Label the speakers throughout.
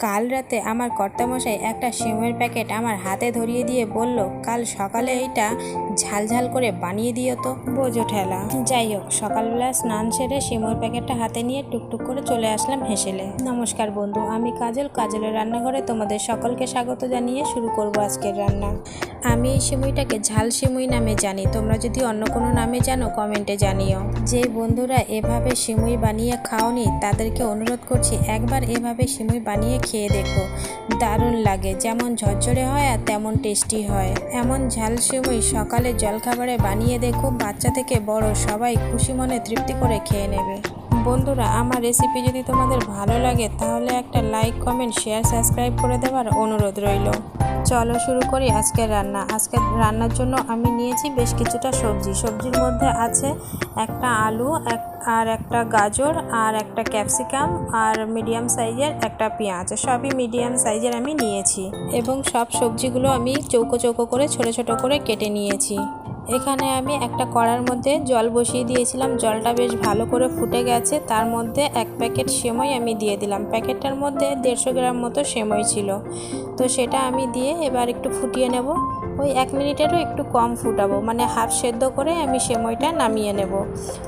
Speaker 1: কাল রাতে আমার কর্তামশাই একটা সিমের প্যাকেট আমার হাতে ধরিয়ে দিয়ে বলল কাল সকালে এইটা ঝালঝাল করে বানিয়ে দিও তো। বোঝো ঠেলা। যাই হোক সকালবেলা স্নান সেরে সিমের প্যাকেটটা হাতে নিয়ে টুকটুক করে চলে আসলাম হেসেলে। নমস্কার বন্ধু আমি কাজল। কাজলের রান্নাঘরে তোমাদের সকলকে স্বাগত জানিয়ে শুরু করব আজকের রান্না। আমি এই সিমুইটাকে ঝাল সিমুই নামে জানি। তোমরা যদি অন্য কোনো নামে জানো, কমেন্টে জানিও। যে বন্ধুরা এভাবে সিমুই বানিয়ে খাওনি, তাদেরকে অনুরোধ করছি একবার এভাবে সিমুই বানিয়ে খেয়ে দেখো। দারুণ লাগে, যেমন ঝরঝরে হয় আর তেমন টেস্টি হয়। এমন ঝাল সিমুই সকালে জলখাবারে বানিয়ে দেখো, বাচ্চা থেকে বড় সবাই খুশি মনে তৃপ্তি করে খেয়ে নেবে। বন্ধুরা, আমার রেসিপি যদি তোমাদের ভালো লাগে, তাহলে একটা লাইক, কমেন্ট, শেয়ার, সাবস্ক্রাইব করে দেওয়ার অনুরোধ রইল। চলো শুরু করি আজকের রান্না। আজকের রান্নার জন্য আমি নিয়েছি বেশ কিছুটা সবজি। সবজির মধ্যে আছে একটা আলু, এক আর একটা গাজর, আর একটা ক্যাপসিকাম, আর মিডিয়াম সাইজের একটা পেঁয়াজ। সবই মিডিয়াম সাইজের আমি নিয়েছি। এবং সব সবজিগুলো আমি চৌকো চৌকো করে, ছোট ছোট করে কেটে নিয়েছি। এখানে আমি একটা কড়ার মধ্যে জল বসিয়ে দিয়েছিলাম। জলটা বেশ ভালো করে ফুটে গেছে। তার মধ্যে এক প্যাকেট সেমই আমি দিয়ে দিলাম। প্যাকেটটার মধ্যে দেড়শো গ্রাম মতো সেমই ছিল। তো সেটা আমি দিয়ে এবার একটু ফুটিয়ে নেব। ওই এক মিনিটেরও একটু কম ফুটাবো। মানে হাফ সেদ্ধ করে আমি সেমইটা নামিয়ে নেব।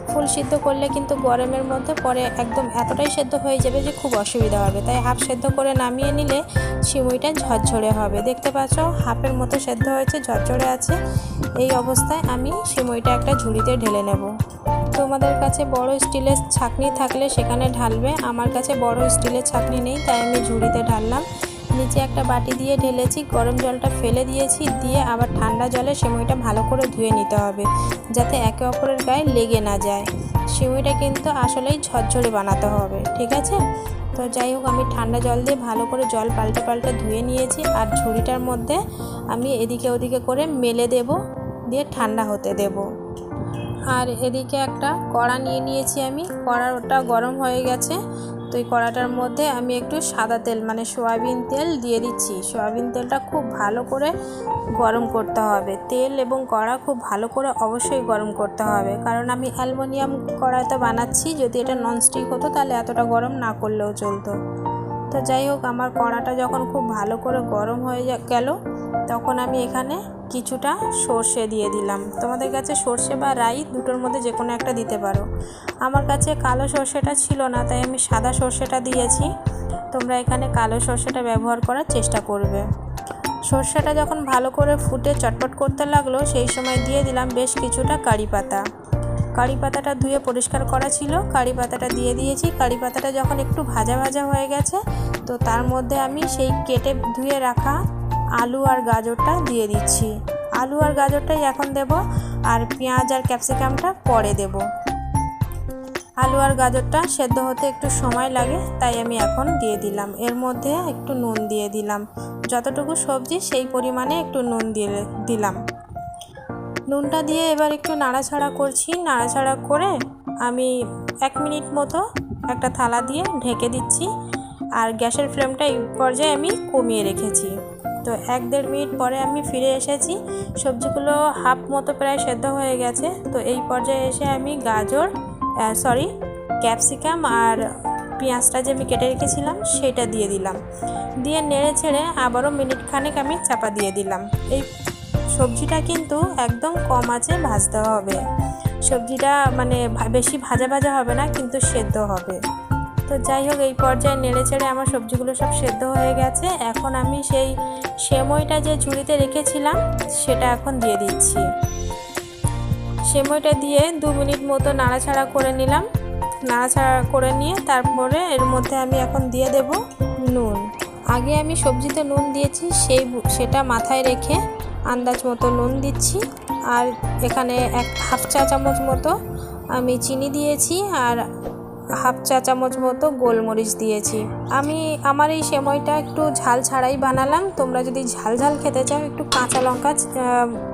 Speaker 1: ফুল সিদ্ধ করলে কিন্তু গরমের মধ্যে পরে একদম এতটাই সেদ্ধ হয়ে যাবে যে খুব অসুবিধা হবে। তাই হাফ সেদ্ধ করে নামিয়ে নিলে সিমইটা ঝরঝরে হবে। দেখতে পাচ্ছ, হাফের মতো সেদ্ধ হয়েছে, ঝরঝরে আছে। এই অবস্থায় আমি সিমইটা একটা ঝুড়িতে ঢেলে নেব। তোমাদের কাছে বড় স্টিলের ছাকনি থাকলে সেখানে ঢালবে। আমার কাছে বড় স্টিলের ছাকনি নেই, তাই আমি ঝুড়িতে ঢাললাম। নিচে একটা বাটি দিয়ে ঢেলেছি, গরম জলটা ফেলে দিয়েছি, দিয়ে আবার ঠান্ডা জলে সিমইটা ভালো করে ধুয়ে নিতে হবে, যাতে একে অপরের গায়ে লেগে না যায়। সিমইটা কিন্তু আসলেই ঝরঝরে বানাতে হবে, ঠিক আছে? তো যাই হোক, আমি ঠান্ডা জল দিয়ে ভালো করে জল পাল্টে পাল্টে ধুয়ে নিয়েছি, আর ঝুড়িটার মধ্যে আমি এদিকে ওদিকে করে মেলে দেব। দিয়ে ঠান্ডা হতে দেব। আর এদিকে একটা কড়া নিয়ে নিয়েছি আমি। কড়াটা গরম হয়ে গেছে। তো এই কড়াটার মধ্যে আমি একটু সাদা তেল মানে সয়াবিন তেল দিয়ে দিচ্ছি। সয়াবিন তেলটা খুব ভালো করে গরম করতে হবে। তেল এবং কড়া খুব ভালো করে অবশ্যই গরম করতে হবে। কারণ আমি অ্যালুমিনিয়াম কড়াইতে বানাচ্ছি। যদি এটা ননস্টিক হতো তাহলে এতটা গরম না করলেও চলতো। তো যাই হোক, আমার কড়াটা যখন খুব ভালো করে গরম হয়ে গেল, তখন আমি এখানে কিছুটা সর্ষে দিয়ে দিলাম। তোমাদের কাছে সর্ষে বা রাই দুটোর মধ্যে যে কোনো একটা দিতে পারো। আমার কাছে কালো সর্ষেটা ছিল না, তাই আমি সাদা সর্ষেটা দিয়েছি। তোমরা এখানে কালো সর্ষেটা ব্যবহার করার চেষ্টা করবে। সর্ষেটা যখন ভালো করে ফুটে চটপট করতে লাগল, সেই সময় দিয়ে দিলাম বেশ কিছুটা কারি পাতা। কারি পাতাটা ধুয়ে পরিষ্কার করা ছিল। কারি পাতাটা দিয়ে দিয়েছি। কারি পাতাটা যখন একটু ভাজা ভাজা হয়ে গেছে, তো তার মধ্যে আমি সেই কেটে ধুয়ে রাখা আলু আর গাজরটা দিয়ে দিচ্ছি। আলু আর গাজরটাই এখন দেব আর পেঁয়াজ আর ক্যাপসিকামটা পরে দেব। আলু আর গাজরটা সেদ্ধ হতে একটু সময় লাগে, তাই আমি এখন দিয়ে দিলাম। এর মধ্যে একটু নুন দিয়ে দিলাম। যতটুকু সবজি সেই পরিমাণে একটু নুন দিয়ে দিলাম। নুনটা দিয়ে এবার একটু নাড়াছাড়া করছি। নাড়াছাড়া করে আমি এক মিনিট মতো একটা থালা দিয়ে ঢেকে দিচ্ছি আর গ্যাসের ফ্লেমটা এই পর্যায়ে আমি কমিয়ে রেখেছি। তো এক দেড় মিনিট পরে আমি ফিরে এসেছি। সবজিগুলো হাফ মতো প্রায় সেদ্ধ হয়ে গেছে। তো এই পর্যায়ে এসে আমি গাজর সরি ক্যাপসিকাম আর পেঁয়াজটা যে আমি কেটে রেখেছিলাম সেটা দিয়ে দিলাম। দিয়ে নেড়ে ছেড়ে আবারও মিনিট খানেক আমি চাপা দিয়ে দিলাম। এই সবজিটা কিন্তু একদম কম আছে, ভাজতে হবে। সবজিটা মানে বেশি ভাজা ভাজা হবে না, কিন্তু সেদ্ধ হবে। তো যাই হোক, এই পর্যায়ে নেড়ে চেড়ে আমার সবজিগুলো সব সেদ্ধ হয়ে গেছে। এখন আমি সেই সেমইটা যে ঝুড়িতে রেখেছিলাম, সেটা এখন দিয়ে দিচ্ছি। সেময়টা দিয়ে দু মিনিট মতো নাড়াছাড়া করে নিলাম। নাড়াছাড়া করে নিয়ে তারপরে এর মধ্যে আমি এখন দিয়ে দেব নুন। আগে আমি সবজিতে নুন দিয়েছি, সেই সেটা মাথায় রেখে আন্দাজ মতো নুন দিচ্ছি। আর এখানে এক হাফ চা চামচ মতো আমি চিনি দিয়েছি আর হাফ চা চামচ মতো গোলমরিচ দিয়েছি। আমি আমার এই সময়টা একটু ঝাল ছাড়াই বানালাম। তোমরা যদি ঝাল ঝাল খেতে চাও, একটু কাঁচা লঙ্কা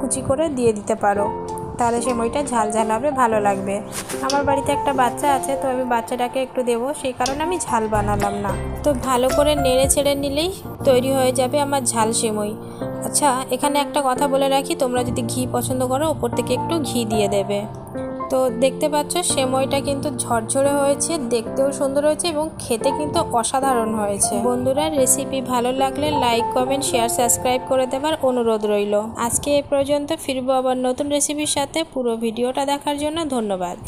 Speaker 1: কুচি করে দিয়ে দিতে পারো। তাহলে সেমইটা ঝাল ঝাল হবে, ভালো লাগবে। আমার বাড়িতে একটা বাচ্চা আছে, তো আমি বাচ্চাটাকে একটু দেবো। সেই কারণে আমি ঝাল বানালাম না। তো ভালো করে নেড়ে ছেড়ে নিলেই তৈরি হয়ে যাবে আমার ঝাল সেমই আচ্ছা এখানে একটা কথা বলে রাখি, তোমরা যদি ঘি পছন্দ করো, ওপর থেকে একটু ঘি দিয়ে দেবে। তো দেখতে পাচ্ছ সেময়টা কিন্তু ঝরঝরে হয়েছে, দেখতেও সুন্দর হয়েছে এবং খেতে কিন্তু অসাধারণ হয়েছে। বন্ধুরা রেসিপি ভালো লাগলে লাইক কমেন্ট শেয়ার সাবস্ক্রাইব করে দেবার অনুরোধ রইল। আজকে এ পর্যন্ত ফিরবো আবার নতুন রেসিপির সাথে। পুরো ভিডিওটা দেখার জন্য ধন্যবাদ।